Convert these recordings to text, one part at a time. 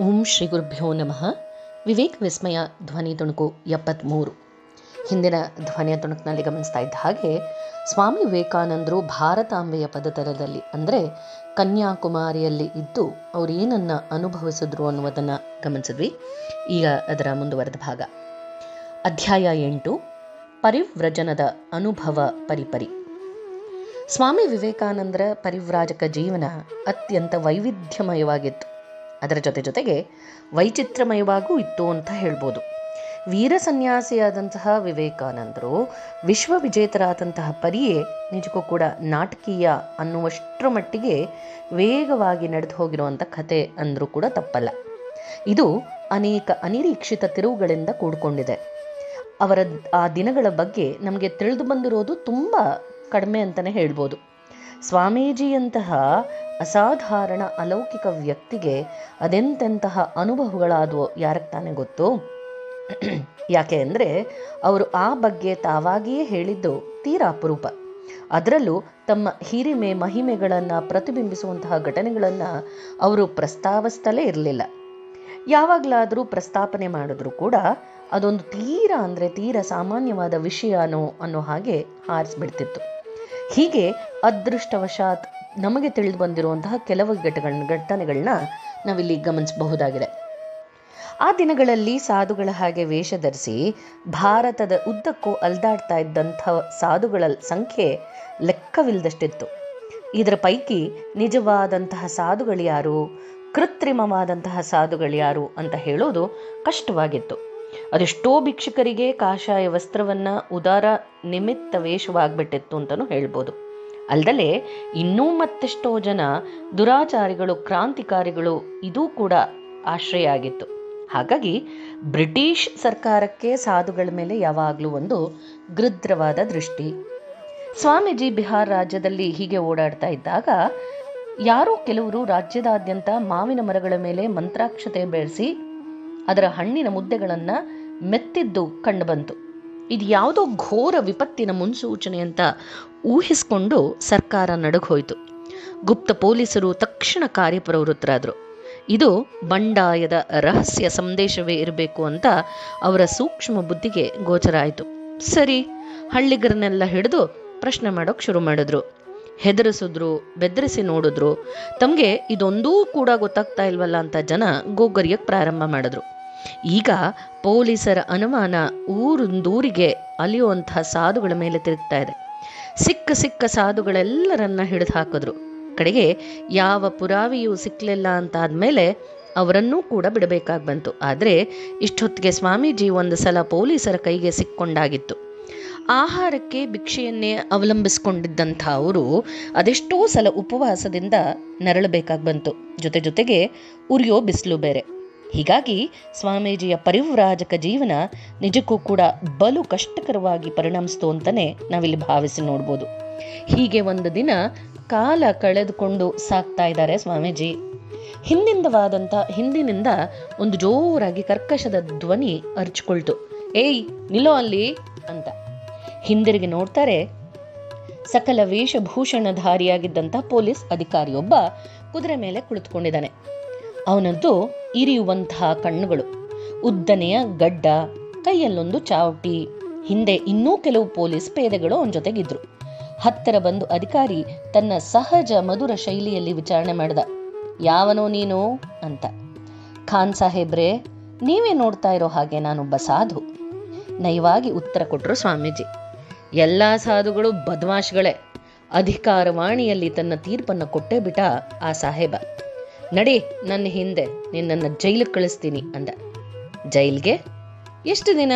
ಓಂ ಶ್ರೀ ಗುರುಭ್ಯೋ ನಮಃ. ವಿವೇಕ್ ವಿಸ್ಮಯ ಧ್ವನಿ ತುಣುಕು ಎಪ್ಪತ್ತ್ಮೂರು ಹಿಂದಿನ ಧ್ವನಿಯ ತುಣುಕಿನಲ್ಲಿ ಗಮನಿಸ್ತಾ ಇದ್ದ ಹಾಗೆ ಸ್ವಾಮಿ ವಿವೇಕಾನಂದರು ಭಾರತಾಂಬೆಯ ಪದತರದಲ್ಲಿ ಅಂದರೆ ಕನ್ಯಾಕುಮಾರಿಯಲ್ಲಿ ಇದ್ದು ಅವರು ಏನನ್ನು ಅನುಭವಿಸಿದ್ರು ಅನ್ನುವುದನ್ನು ಗಮನಿಸಿದ್ವಿ. ಈಗ ಅದರ ಮುಂದುವರೆದ ಭಾಗ. ಅಧ್ಯಾಯ ಎಂಟು, ಪರಿವ್ರಜನದ ಅನುಭವ ಪರಿಪರಿ. ಸ್ವಾಮಿ ವಿವೇಕಾನಂದರ ಪರಿವ್ರಾಜಕ ಜೀವನ ಅತ್ಯಂತ ವೈವಿಧ್ಯಮಯವಾಗಿತ್ತು. ಅದರ ಜೊತೆ ಜೊತೆಗೆ ವೈಚಿತ್ರಮಯವಾಗೂ ಇತ್ತು ಅಂತ ಹೇಳ್ಬೋದು. ವೀರ ಸನ್ಯಾಸಿಯಾದಂತಹ ವಿವೇಕಾನಂದರು ವಿಶ್ವ ವಿಜೇತರಾದಂತಹ ಪರಿಯೇ ನಿಜಕ್ಕೂ ಕೂಡ ನಾಟಕೀಯ ಅನ್ನುವಷ್ಟರ ಮಟ್ಟಿಗೆ ವೇಗವಾಗಿ ನಡೆದು ಹೋಗಿರುವಂಥ ಕತೆ ಅಂದರೂ ಕೂಡ ತಪ್ಪಲ್ಲ. ಇದು ಅನೇಕ ಅನಿರೀಕ್ಷಿತ ತಿರುವುಗಳಿಂದ ಕೂಡಿಕೊಂಡಿದೆ. ಅವರ ಆ ದಿನಗಳ ಬಗ್ಗೆ ನಮಗೆ ತಿಳಿದು ಬಂದಿರೋದು ತುಂಬ ಕಡಿಮೆ ಅಂತಲೇ ಹೇಳ್ಬೋದು. ಸ್ವಾಮೀಜಿಯಂತಹ ಅಸಾಧಾರಣ ಅಲೌಕಿಕ ವ್ಯಕ್ತಿಗೆ ಅದೆಂತೆಂತಹ ಅನುಭವಗಳಾದವು ಯಾರಕ್ಕೆ ತಾನೇ ಗೊತ್ತು? ಯಾಕೆ ಅಂದರೆ ಅವರು ಆ ಬಗ್ಗೆ ತಾವಾಗಿಯೇ ಹೇಳಿದ್ದು ತೀರಾ ಅಪರೂಪ. ಅದರಲ್ಲೂ ತಮ್ಮ ಹಿರಿಮೆ ಮಹಿಮೆಗಳನ್ನು ಪ್ರತಿಬಿಂಬಿಸುವಂತಹ ಘಟನೆಗಳನ್ನು ಅವರು ಪ್ರಸ್ತಾವಿಸ್ತಲೇ ಇರಲಿಲ್ಲ. ಯಾವಾಗಲಾದರೂ ಪ್ರಸ್ತಾಪನೆ ಮಾಡಿದ್ರು ಕೂಡ ಅದೊಂದು ತೀರಾ ಅಂದರೆ ತೀರ ಸಾಮಾನ್ಯವಾದ ವಿಷಯನೋ ಅನ್ನೋ ಹಾಗೆ ಹಾರಿಸ್ಬಿಡ್ತಿತ್ತು. ಹೀಗೆ ಅದೃಷ್ಟವಶಾತ್ ನಮಗೆ ತಿಳಿದು ಬಂದಿರುವಂತಹ ಕೆಲವು ಘಟಗಳ ಘಟನೆಗಳನ್ನ ನಾವಿಲ್ಲಿ ಗಮನಿಸಬಹುದಾಗಿದೆ. ಆ ದಿನಗಳಲ್ಲಿ ಸಾಧುಗಳ ಹಾಗೆ ವೇಷ ಧರಿಸಿ ಭಾರತದ ಉದ್ದಕ್ಕೂ ಅಲ್ದಾಡ್ತಾ ಇದ್ದಂಥ ಸಾಧುಗಳ ಸಂಖ್ಯೆ ಲೆಕ್ಕವಿಲ್ಲದಷ್ಟಿತ್ತು. ಇದರ ಪೈಕಿ ನಿಜವಾದಂತಹ ಸಾಧುಗಳು ಯಾರು, ಕೃತ್ರಿಮವಾದಂತಹ ಸಾಧುಗಳು ಯಾರು ಅಂತ ಹೇಳೋದು ಕಷ್ಟವಾಗಿತ್ತು. ಅದೆಷ್ಟೋ ಭಿಕ್ಷುಕರಿಗೆ ಕಾಷಾಯ ವಸ್ತ್ರವನ್ನ ಉದಾರ ನಿಮಿತ್ತ ವೇಷವಾಗ್ಬಿಟ್ಟಿತ್ತು ಅಂತಲೂ ಹೇಳ್ಬೋದು. ಅಲ್ಲದಲೆ ಇನ್ನೂ ಮತ್ತೆಷ್ಟೋ ಜನ ದುರಾಚಾರಿಗಳು, ಕ್ರಾಂತಿಕಾರಿಗಳು ಇದೂ ಕೂಡ ಆಶ್ರಯ ಆಗಿತ್ತು ಹಾಗಾಗಿ ಬ್ರಿಟಿಷ್ ಸರ್ಕಾರಕ್ಕೆ ಸಾಧುಗಳ ಮೇಲೆ ಯಾವಾಗಲೂ ಒಂದು ಗೃದ್ರವಾದ ದೃಷ್ಟಿ. ಸ್ವಾಮೀಜಿ ಬಿಹಾರ್ ರಾಜ್ಯದಲ್ಲಿ ಹೀಗೆ ಓಡಾಡ್ತಾ ಇದ್ದಾಗ ಯಾರೋ ಕೆಲವರು ರಾಜ್ಯದಾದ್ಯಂತ ಮಾವಿನ ಮರಗಳ ಮೇಲೆ ಮಂತ್ರಾಕ್ಷತೆ ಬೆಳೆಸಿ ಅದರ ಹಣ್ಣಿನ ಮುದ್ದೆಗಳನ್ನು ಮೆತ್ತಿದ್ದು ಕಂಡುಬಂತು ಇದು ಯಾವುದೋ ಘೋರ ವಿಪತ್ತಿನ ಮುನ್ಸೂಚನೆ ಅಂತ ಊಹಿಸಿಕೊಂಡು ಸರ್ಕಾರ ನಡಗೋಯ್ತು ಗುಪ್ತ ಪೊಲೀಸರು ತಕ್ಷಣ ಕಾರ್ಯಪ್ರವೃತ್ತರಾದರು ಇದು ಬಂಡಾಯದ ರಹಸ್ಯ ಸಂದೇಶವೇ ಇರಬೇಕು ಅಂತ ಅವರ ಸೂಕ್ಷ್ಮ ಬುದ್ಧಿಗೆ ಗೋಚರ ಆಯಿತು. ಸರಿ, ಹಳ್ಳಿಗರನ್ನೆಲ್ಲ ಹಿಡಿದು ಪ್ರಶ್ನೆ ಮಾಡೋಕೆ ಶುರು ಮಾಡಿದ್ರು. ಹೆದರಿಸಿದ್ರು, ಬೆದರಿಸಿ ನೋಡಿದ್ರು. ತಮಗೆ ಇದೊಂದೂ ಕೂಡ ಗೊತ್ತಾಗ್ತಾ ಇಲ್ವಲ್ಲ ಅಂತ ಜನ ಗೋಗರಿಯಕ್ಕೆ ಪ್ರಾರಂಭ ಮಾಡಿದ್ರು. ಈಗ ಪೊಲೀಸರ ಅನುಮಾನ ಊರಿಂದೂರಿಗೆ ಅಲಿಯುವಂತಹ ಸಾಧುಗಳ ಮೇಲೆ ತಿರುಗ್ತಾ ಇದೆ. ಸಿಕ್ಕ ಸಿಕ್ಕ ಸಾಧುಗಳೆಲ್ಲರನ್ನ ಹಿಡಿದು ಹಾಕಿದ್ರು. ಕಡೆಗೆ ಯಾವ ಪುರಾವೆಯೂ ಸಿಕ್ಕಲಿಲ್ಲ ಅಂತ ಆದಮೇಲೆ ಅವರನ್ನೂ ಕೂಡ ಬಿಡಬೇಕಾಗಿ ಬಂತು. ಆದರೆ ಇಷ್ಟೊತ್ತಿಗೆ ಸ್ವಾಮೀಜಿ ಒಂದು ಸಲ ಪೊಲೀಸರ ಕೈಗೆ ಸಿಕ್ಕೊಂಡಾಗಿತ್ತು. ಆಹಾರಕ್ಕೆ ಭಿಕ್ಷೆಯನ್ನೇ ಅವಲಂಬಿಸಿಕೊಂಡಿದ್ದಂಥ ಅವರು ಅದೆಷ್ಟೋ ಸಲ ಉಪವಾಸದಿಂದ ನರಳಬೇಕಾಗಿ ಬಂತು. ಜೊತೆ ಜೊತೆಗೆ ಉರಿಯೋ ಬಿಸಿಲು ಬೇರೆ. ಹೀಗಾಗಿ ಸ್ವಾಮೀಜಿಯ ಪರಿವ್ರಾಜಕ ಜೀವನ ನಿಜಕ್ಕೂ ಕೂಡ ಬಲು ಕಷ್ಟಕರವಾಗಿ ಪರಿಣಮಿಸ್ತು ಅಂತಲೇ ನಾವಿಲ್ಲಿ ಭಾವಿಸಿ ನೋಡ್ಬೋದು. ಹೀಗೆ ಒಂದು ದಿನ ಕಾಲ ಕಳೆದುಕೊಂಡು ಸಾಕ್ತಾ ಇದ್ದಾರೆ ಸ್ವಾಮೀಜಿ. ಹಿಂದಿಂದವಾದಂಥ ಹಿಂದಿನಿಂದ ಒಂದು ಜೋರಾಗಿ ಕರ್ಕಶದ ಧ್ವನಿ ಅರ್ಚ್ಕೊಳ್ತು. ಏಯ್, ನಿಲ್ಲೋ ಅಲ್ಲಿ ಅಂತ. ಹಿಂದಿರುಗಿ ನೋಡ್ತಾರೆ, ಸಕಲ ವೇಷಭೂಷಣಧಾರಿಯಾಗಿದ್ದಂಥ ಪೊಲೀಸ್ ಅಧಿಕಾರಿಯೊಬ್ಬ ಕುದುರೆ ಮೇಲೆ ಕುಳಿತುಕೊಂಡಿದ್ದಾನೆ. ಅವನದ್ದು ಇರಿಯುವಂತಹ ಕಣ್ಣುಗಳು, ಉದ್ದನೆಯ ಗಡ್ಡ, ಕೈಯಲ್ಲೊಂದು ಚಾವಟಿ, ಹಿಂದೆ ಇನ್ನೂ ಕೆಲವು ಪೊಲೀಸ್ ಪೇದೆಗಳು ಅವನ ಜೊತೆಗಿದ್ರು. ಹತ್ತಿರ ಬಂದು ಅಧಿಕಾರಿ ತನ್ನ ಸಹಜ ಮಧುರ ಶೈಲಿಯಲ್ಲಿ ವಿಚಾರಣೆ ಮಾಡಿದ. ಯಾವನೋ ನೀನು? ಅಂತ. ಖಾನ್ ಸಾಹೇಬ್ರೆ, ನೀವೇ ನೋಡ್ತಾ ಇರೋ ಹಾಗೆ ನಾನೊಬ್ಬ ಸಾಧು. ನಯವಾಗಿ ಉತ್ತರ ಕೊಟ್ಟರು ಸ್ವಾಮೀಜಿ. ಎಲ್ಲ ಸಾಧುಗಳು ಬದ್ಮಾಶ್ಗಳೇ. ಅಧಿಕಾರವಾಣಿಯಲ್ಲಿ ತನ್ನ ತೀರ್ಪನ್ನು ಕೊಟ್ಟೇ ಬಿಟ್ಟ ಆ ಸಾಹೇಬ. ನಡಿ, ನನ್ನ ಹಿಂದೆ ನಿನ್ನನ್ನು ಜೈಲಿಗೆ ಕಳಿಸ್ತೀನಿ ಅಂದ. ಜೈಲ್ಗೆ? ಎಷ್ಟು ದಿನ?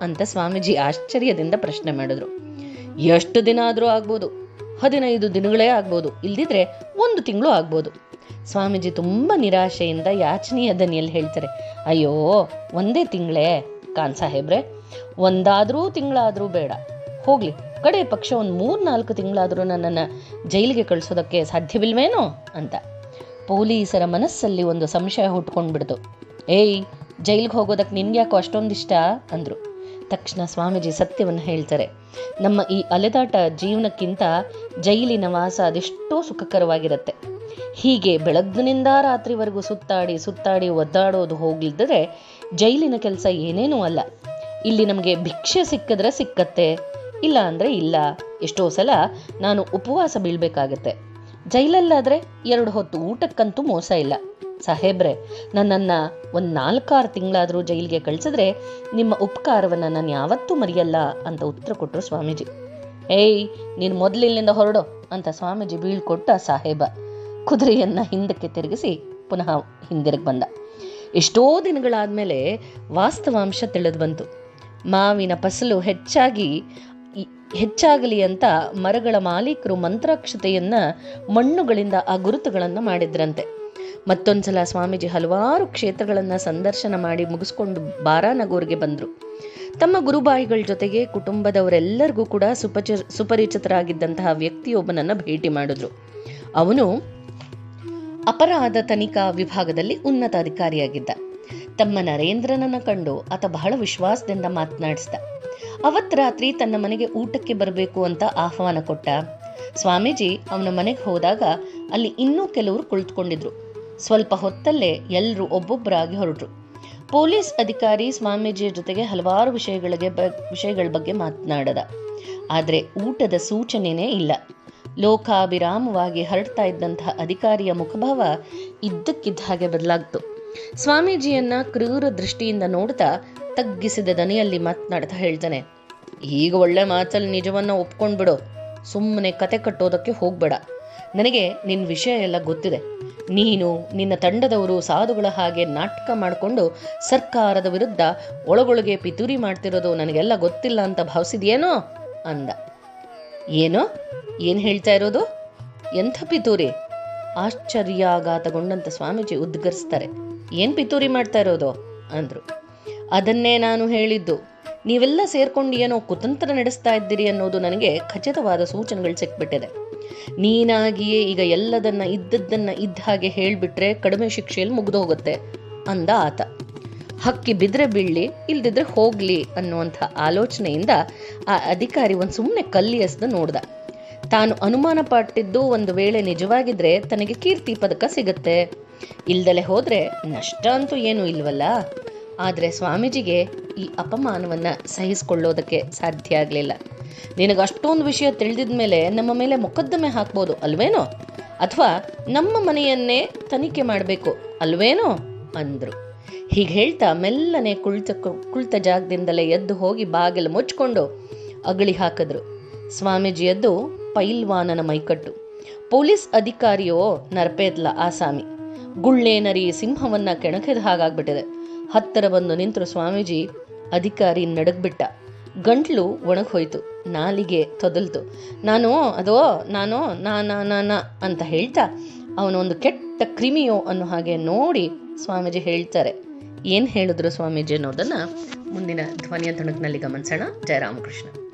ಅಂತ ಸ್ವಾಮೀಜಿ ಆಶ್ಚರ್ಯದಿಂದ ಪ್ರಶ್ನೆ ಮಾಡಿದ್ರು. ಎಷ್ಟು ದಿನ ಆದರೂ ಆಗ್ಬೋದು. ಹದಿನೈದು ದಿನಗಳೇ ಆಗ್ಬೋದು. ಇಲ್ದಿದ್ರೆ ಒಂದು ತಿಂಗಳು ಆಗ್ಬೋದು. ಸ್ವಾಮೀಜಿ ತುಂಬ ನಿರಾಶೆಯಿಂದ ಯಾಚನೆಯ ದನಿಯಲ್ಲಿ ಹೇಳ್ತಾರೆ, ಅಯ್ಯೋ, ಒಂದೇ ತಿಂಗಳೇ, ಖಾನ್ ಸಾಹೇಬ್ರೆ. ಒಂದಾದರೂ ತಿಂಗಳಾದರೂ ಬೇಡ. ಹೋಗ್ಲಿ. ಕಡೆ ಪಕ್ಷ ಒಂದು ಮೂರು ನಾಲ್ಕು ತಿಂಗಳಾದರೂ ನನ್ನನ್ನು ಜೈಲಿಗೆ ಕಳಿಸೋದಕ್ಕೆ ಸಾಧ್ಯವಿಲ್ವೇನೋ ಅಂತ. ಪೊಲೀಸರ ಮನಸ್ಸಲ್ಲಿ ಒಂದು ಸಂಶಯ ಹುಟ್ಕೊಂಡ್ಬಿಡ್ತು. ಏಯ್, ಜೈಲಿಗೆ ಹೋಗೋದಕ್ಕೆ ನಿನ್ಗ್ಯಾಕೋ ಅಷ್ಟೊಂದಿಷ್ಟ? ಅಂದರು. ತಕ್ಷಣ ಸ್ವಾಮೀಜಿ ಸತ್ಯವನ್ನು ಹೇಳ್ತಾರೆ. ನಮ್ಮ ಈ ಅಲೆದಾಟ ಜೀವನಕ್ಕಿಂತ ಜೈಲಿನ ವಾಸ ಅದೆಷ್ಟೋ ಸುಖಕರವಾಗಿರುತ್ತೆ. ಹೀಗೆ ಬೆಳಗ್ಗಿನಿಂದ ರಾತ್ರಿವರೆಗೂ ಸುತ್ತಾಡಿ ಸುತ್ತಾಡಿ ಒದ್ದಾಡೋದು ಹೋಗ್ಲಿದ್ದರೆ ಜೈಲಿನ ಕೆಲಸ ಏನೇನೂ ಅಲ್ಲ. ಇಲ್ಲಿ ನಮಗೆ ಭಿಕ್ಷೆ ಸಿಕ್ಕಿದ್ರೆ ಸಿಕ್ಕತ್ತೆ. ಇಲ್ಲ ಅಂದರೆ ಇಲ್ಲ. ಎಷ್ಟೋ ಸಲ ನಾನು ಉಪವಾಸ ಬೀಳ್ಬೇಕಾಗತ್ತೆ. ಜೈಲಲ್ಲಾದರೆ ಎರಡು ಹೊತ್ತು ಊಟಕ್ಕಂತೂ ಮೋಸ ಇಲ್ಲ. ಸಾಹೇಬ್ರೆ, ನನ್ನನ್ನು ಒಂದು ನಾಲ್ಕಾರು ತಿಂಗಳಾದರೂ ಜೈಲಿಗೆ ಕಳಿಸಿದ್ರೆ ನಿಮ್ಮ ಉಪಕಾರವನ್ನು ನಾನು ಯಾವತ್ತೂ ಮರೆಯಲ್ಲ ಅಂತ ಉತ್ತರ ಕೊಟ್ಟರು ಸ್ವಾಮೀಜಿ. ಏಯ್, ನೀನು ಮೊದಲಿಲ್ಲಿಂದ ಹೊರಡು ಅಂತ ಸ್ವಾಮೀಜಿ ಬೀಳ್ಕೊಟ್ಟ ಸಾಹೇಬ. ಕುದುರೆಯನ್ನು ಹಿಂದಕ್ಕೆ ತಿರುಗಿಸಿ ಪುನಃ ಹಿಂದಿರುಗಿ ಬಂದ. ಎಷ್ಟೋ ದಿನಗಳಾದಮೇಲೆ ವಾಸ್ತವಾಂಶ ತಿಳಿದು ಬಂತು. ಮಾವಿನ ಫಸಲು ಹೆಚ್ಚಾಗಿ ಹೆಚ್ಚಾಗಲಿ ಅಂತ ಮರಗಳ ಮಾಲೀಕರು ಮಂತ್ರಾಕ್ಷತೆಯನ್ನ ಮಣ್ಣುಗಳಿಂದ ಆ ಗುರುತುಗಳನ್ನು ಮಾಡಿದ್ರಂತೆ. ಮತ್ತೊಂದ್ಸಲ ಸ್ವಾಮೀಜಿ ಹಲವಾರು ಕ್ಷೇತ್ರಗಳನ್ನು ಸಂದರ್ಶನ ಮಾಡಿ ಮುಗಿಸ್ಕೊಂಡು ಬಾರಾನಗೂರಿಗೆ ಬಂದರು. ತಮ್ಮ ಗುರುಬಾಯಿಗಳ ಜೊತೆಗೆ ಕುಟುಂಬದವರೆಲ್ಲರಿಗೂ ಕೂಡ ಸುಪಚ ಸುಪರಿಚಿತರಾಗಿದ್ದಂತಹ ವ್ಯಕ್ತಿಯೊಬ್ಬನನ್ನು ಭೇಟಿ ಮಾಡಿದ್ರು. ಅವನು ಅಪರಾಧ ತನಿಖಾ ವಿಭಾಗದಲ್ಲಿ ಉನ್ನತ ಅಧಿಕಾರಿಯಾಗಿದ್ದ ತಮ್ಮ ನರೇಂದ್ರನನ್ನ ಕಂಡು ಆತ ಬಹಳ ವಿಶ್ವಾಸದಿಂದ ಮಾತನಾಡಿಸ್ದ. ಅವತ್ ರಾತ್ರಿ ತನ್ನ ಮನೆಗೆ ಊಟಕ್ಕೆ ಬರಬೇಕು ಅಂತ ಆಹ್ವಾನ ಕೊಟ್ಟ. ಸ್ವಾಮೀಜಿ ಅವನ ಮನೆಗೆ ಹೋದಾಗ ಅಲ್ಲಿ ಇನ್ನೂ ಕೆಲವರು ಕುಳಿತುಕೊಂಡಿದ್ರು. ಸ್ವಲ್ಪ ಹೊತ್ತಲ್ಲೇ ಎಲ್ಲರೂ ಒಬ್ಬೊಬ್ಬರಾಗಿ ಹೊರಟರು. ಪೊಲೀಸ್ ಅಧಿಕಾರಿ ಸ್ವಾಮೀಜಿಯ ಜೊತೆಗೆ ಹಲವಾರು ವಿಷಯಗಳಿಗೆ ವಿಷಯಗಳ ಬಗ್ಗೆ ಮಾತನಾಡದ. ಆದರೆ ಊಟದ ಸೂಚನೆನೇ ಇಲ್ಲ. ಲೋಕಾಭಿರಾಮವಾಗಿ ಹರಡ್ತಾ ಇದ್ದಂತಹ ಅಧಿಕಾರಿಯ ಮುಖಭಾವ ಇದ್ದಕ್ಕಿದ್ದ ಹಾಗೆ ಬದಲಾಗ್ತು. ಸ್ವಾಮೀಜಿಯನ್ನ ಕ್ರೂರ ದೃಷ್ಟಿಯಿಂದ ನೋಡ್ತಾ ತಗ್ಗಿಸಿದ ದನಿಯಲ್ಲಿ ಮಾತನಾಡ್ತಾ ಹೇಳ್ತಾನೆ, ಈಗ ಒಳ್ಳೆ ಮಾತಲ್ಲಿ ನಿಜವನ್ನ ಒಪ್ಕೊಂಡ್ಬಿಡು. ಸುಮ್ಮನೆ ಕತೆ ಕಟ್ಟೋದಕ್ಕೆ ಹೋಗ್ಬೇಡ. ನನಗೆ ನಿನ್ನ ವಿಷಯ ಎಲ್ಲ ಗೊತ್ತಿದೆ. ನೀನು ನಿನ್ನ ತಂಡದವರು ಸಾಧುಗಳ ಹಾಗೆ ನಾಟಕ ಮಾಡಿಕೊಂಡು ಸರ್ಕಾರದ ವಿರುದ್ಧ ಒಳಗೊಳಗೆ ಪಿತೂರಿ ಮಾಡ್ತಿರೋದು ನನಗೆಲ್ಲ ಗೊತ್ತಿಲ್ಲ ಅಂತ ಭಾವಿಸಿದ್ಯೇನೋ? ಅಂದ. ಏನೋ? ಏನು ಹೇಳ್ತಾ ಇರೋದು? ಎಂಥ ಪಿತೂರಿ? ಆಶ್ಚರ್ಯಾಘಾತಗೊಂಡಂತ ಸ್ವಾಮೀಜಿ ಉದ್ಗರಿಸ್ತಾರೆ. ಏನು ಪಿತೂರಿ ಮಾಡ್ತಾ ಇರೋದು? ಅಂದರು. ಅದನ್ನೇ ನಾನು ಹೇಳಿದ್ದು. ನೀವೆಲ್ಲ ಸೇರ್ಕೊಂಡು ಏನೋ ಕುತಂತ್ರ ನಡೆಸ್ತಾ ಇದ್ದೀರಿ ಅನ್ನೋದು ನನಗೆ ಖಚಿತವಾದ ಸೂಚನೆಗಳು ಸಿಕ್ಬಿಟ್ಟಿದೆ. ನೀನಾಗಿಯೇ ಈಗ ಎಲ್ಲದನ್ನ ಇದ್ದದ್ದನ್ನ ಇದ್ದ ಹಾಗೆ ಹೇಳಿಬಿಟ್ರೆ ಕಡಿಮೆ ಶಿಕ್ಷೆಯಲ್ಲಿ ಮುಗಿದು ಹೋಗುತ್ತೆ ಅಂದ ಆತ. ಹಕ್ಕಿ ಬಿದ್ರೆ ಬೀಳ್ಲಿ, ಇಲ್ದಿದ್ರೆ ಹೋಗ್ಲಿ ಅನ್ನುವಂಥ ಆಲೋಚನೆಯಿಂದ ಆ ಅಧಿಕಾರಿ ಒಂದು ಸುಮ್ಮನೆ ಕಲ್ಲಿ ಎಸ್ದು ನೋಡ್ದ. ತಾನು ಅನುಮಾನ ಪಟ್ಟಿದ್ದು ಒಂದು ವೇಳೆ ನಿಜವಾಗಿದ್ರೆ ತನಗೆ ಕೀರ್ತಿ ಪದಕ ಸಿಗುತ್ತೆ. ಇಲ್ದಲೆ ಹೋದ್ರೆ ನಷ್ಟ ಅಂತೂ ಏನೂ ಇಲ್ವಲ್ಲ. ಆದರೆ ಸ್ವಾಮೀಜಿಗೆ ಈ ಅಪಮಾನವನ್ನು ಸಹಿಸಿಕೊಳ್ಳೋದಕ್ಕೆ ಸಾಧ್ಯ ಆಗಲಿಲ್ಲ. ನಿನಗೆ ಅಷ್ಟೊಂದು ವಿಷಯ ತಿಳಿದಿದ ಮೇಲೆ ನಮ್ಮ ಮೇಲೆ ಮೊಕದ್ದಮೆ ಹಾಕ್ಬೋದು ಅಲ್ವೇನೋ? ಅಥವಾ ನಮ್ಮ ಮನೆಯನ್ನೇ ತನಿಖೆ ಮಾಡಬೇಕು ಅಲ್ವೇನೋ? ಅಂದರು. ಹೀಗೆ ಹೇಳ್ತಾ ಮೆಲ್ಲನೆ ಕುಳಿತ ಕುಳಿತ ಜಾಗದಿಂದಲೇ ಎದ್ದು ಹೋಗಿ ಬಾಗಿಲು ಮುಚ್ಕೊಂಡು ಅಗಳಿ ಹಾಕಿದ್ರು. ಸ್ವಾಮೀಜಿ ಎದ್ದು ಪೈಲ್ವಾನನ ಮೈಕಟ್ಟು. ಪೊಲೀಸ್ ಅಧಿಕಾರಿಯೋ ನರಪೇತ್ಲ ಆಸಾಮಿ. ಗುಳ್ಳೇನರಿ ಸಿಂಹವನ್ನ ಕೆಣಕಿದ ಹಾಗಾಗ್ಬಿಟ್ಟಿದೆ. ಹತ್ತಿರ ಬಂದು ನಿಂತರು ಸ್ವಾಮೀಜಿ. ಅಧಿಕಾರಿ ನಡಗ್ಬಿಟ್ಟ. ಗಂಟ್ಲು ಒಣಗ್ ಹೋಯ್ತು ನಾಲಿಗೆ ತೊದಲ್ತು. ನಾನು, ಅದೋ, ನಾನು, ನಾ ನಾನ ಅಂತ ಹೇಳ್ತಾ ಅವನು ಒಂದು ಕೆಟ್ಟ ಕ್ರಿಮಿಯೋ ಅನ್ನೋ ಹಾಗೆ ನೋಡಿ ಸ್ವಾಮೀಜಿ ಹೇಳ್ತಾರೆ. ಏನು ಹೇಳಿದ್ರು ಸ್ವಾಮೀಜಿ ಅನ್ನೋದನ್ನು ಮುಂದಿನ ಧ್ವನಿಯ ತುಣುಕಿನಲ್ಲಿ ಗಮನಿಸೋಣ. ಜಯರಾಮಕೃಷ್ಣ.